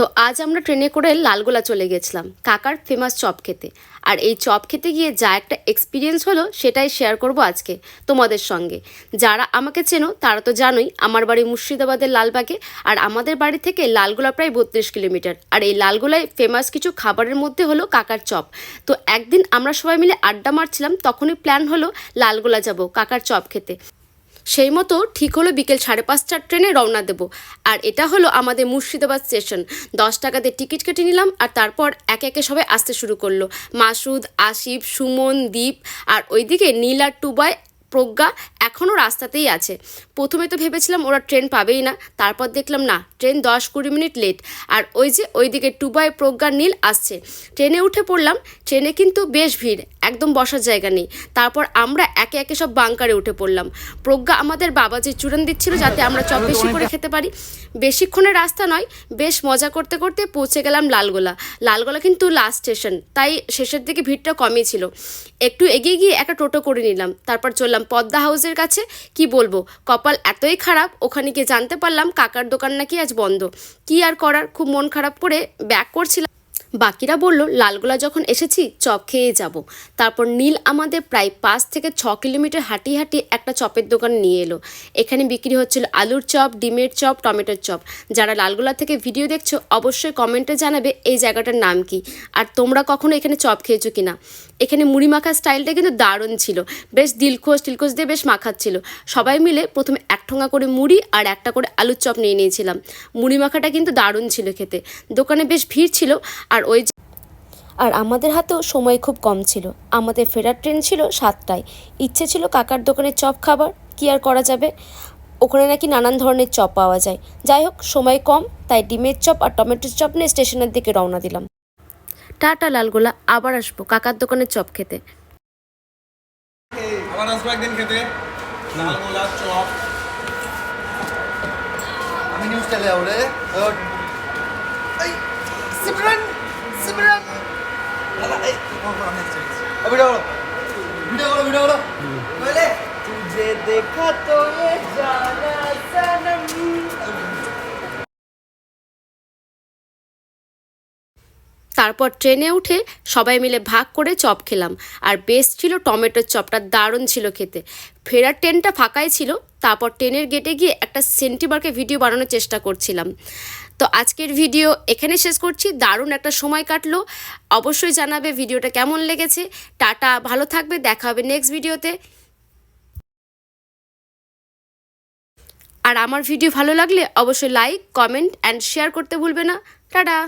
তো আজ আমরা ট্রেনে করে লালগোলা চলে গেছিলাম, কাকার ফেমাস চপ খেতে। আর এই চপ খেতে গিয়ে যা একটা এক্সপিরিয়েন্স হলো, সেটাই শেয়ার করব আজকে তোমাদের সঙ্গে। যারা আমাকে চেনো, তারা তো জানোই, আমার বাড়ি মুর্শিদাবাদের লালবাগে, আর আমাদের বাড়ি থেকে লালগোলা প্রায় বত্রিশ কিলোমিটার। আর এই লালগোলায় ফেমাস কিছু খাবারের মধ্যে হলো কাকার চপ। তো একদিন আমরা সবাই মিলে আড্ডা মারছিলাম, তখনই প্ল্যান হলো লালগোলা যাব কাকার চপ খেতে। সেই মতো ঠিক হলো বিকেল সাড়ে পাঁচটার ট্রেনে রওনা দেব। আর এটা হলো আমাদের মুর্শিদাবাদ স্টেশন। দশ টাকাতে টিকিট কেটে নিলাম আর তারপর একে একে সবাই আসতে শুরু করল। মাসুদ, আসিফ, সুমন, দীপ আর ওইদিকে নীল আর টুবাই প্রজ্ঞা এখনও রাস্তাতেই আছে। প্রথমে তো ভেবেছিলাম ওরা ট্রেন পাবেই না। তারপর দেখলাম, না, ট্রেন দশ কুড়ি মিনিট লেট আর ওই যে ওইদিকে টুবাই প্রজ্ঞা নীল আসছে। ট্রেনে উঠে পড়লাম, ট্রেনে কিন্তু বেশ ভিড়, একদম বসার জায়গা নেই। তারপর আমরা একে একে সব বাংকারে উঠে পড়লাম। প্রজ্ঞা আমাদের বাবা যে চূড়ান দিচ্ছিল যাতে আমরা চপ বেশি করে খেতে পারি। বেশিক্ষণের রাস্তা নয়, বেশ মজা করতে করতে পৌঁছে গেলাম লালগোলা। লালগোলা কিন্তু লাস্ট স্টেশন তাই শেষের দিকে ভিড়টা কমই ছিল। একটু এগিয়ে গিয়ে একটা টোটো করে নিলাম। তারপর চললাম পদ্মা হাউসের কাছে? কি বলব? কপাল এতই খারাপ, ওখানে গিয়ে জানতে পারলাম কাকার দোকান নাকি আজ বন্ধ। কি আর করার? খুব মন খারাপ করে ব্যাক করছিলাম। বাকিরা বলল, লালগোলা যখন এসেছি, চপ খেয়ে যাব। তারপর নীল আমাদের প্রায় পাঁচ থেকে ছ কিলোমিটার হাঁটিয়ে হাঁটি একটা চপের দোকান নিয়ে এলো। এখানে বিক্রি হচ্ছিল আলুর চপ, ডিমের চপ, টমেটোর চপ। যারা লালগোলা থেকে ভিডিও দেখছ, অবশ্যই কমেন্টে জানাবে এই জায়গাটার নাম কি। আর তোমরা কখনো এখানে চপ খেয়েছো কিনা? এখানে মুড়ি মাখার স্টাইলটা কিন্তু দারুণ ছিল। বেশ দিলখোশ টিলখোশ দিয়ে বেশ মাখাচ্ছিল। সবাই মিলে প্রথমে এক ঠোঙা করে মুড়ি আর একটা করে আলুর চপ নিয়ে নিয়েছিলাম। মুড়ি মাখাটা কিন্তু দারুণ ছিল খেতে। দোকানে বেশ ভিড় ছিল আর ওই আর আমাদের হাতেও সময় খুব কম ছিল। আমাদের ফেরার ট্রেন ছিল সাতটায়। ইচ্ছে ছিল কাকার দোকানে চপ খাবার। কি আর করা যাবে? ওখানে নাকি নানান ধরনের চপ পাওয়া যায়। যাই হোক, সময় কম, তাই ডিমের চপ আর টমেটোর চপ নিয়ে স্টেশনের দিকে রওনা দিলাম। টাটা লালগোলা, আবার আসব কাকার দোকানের চপ খেতে। আবার আসব একদিন খেতে। লালগোলা চপ। আমি নিউজ টেলে যাব রে এই সিমরান দাদা এই আমি তারপর ট্রেনে উঠে সবাই মিলে ভাগ করে চপ খেলাম। আর বেস্ট ছিল টমেটোর চপটা দারুণ ছিল খেতে। ফেরার ট্রেনটা ফাঁকাই ছিল তারপর ট্রেনের গেটে গিয়ে একটা সেন্টিবারকে ভিডিও বানানোর চেষ্টা করছিলাম। তো আজকের ভিডিও এখানে শেষ করছি। দারুণ একটা সময় কাটলো। অবশ্যই জানাবে ভিডিওটা কেমন লেগেছে। টাটা, ভালো থাকবে। দেখা হবে নেক্সট ভিডিওতে। আর আমার ভিডিও ভালো লাগলে অবশ্যই লাইক কমেন্ট অ্যান্ড শেয়ার করতে ভুলবে না। টাটা।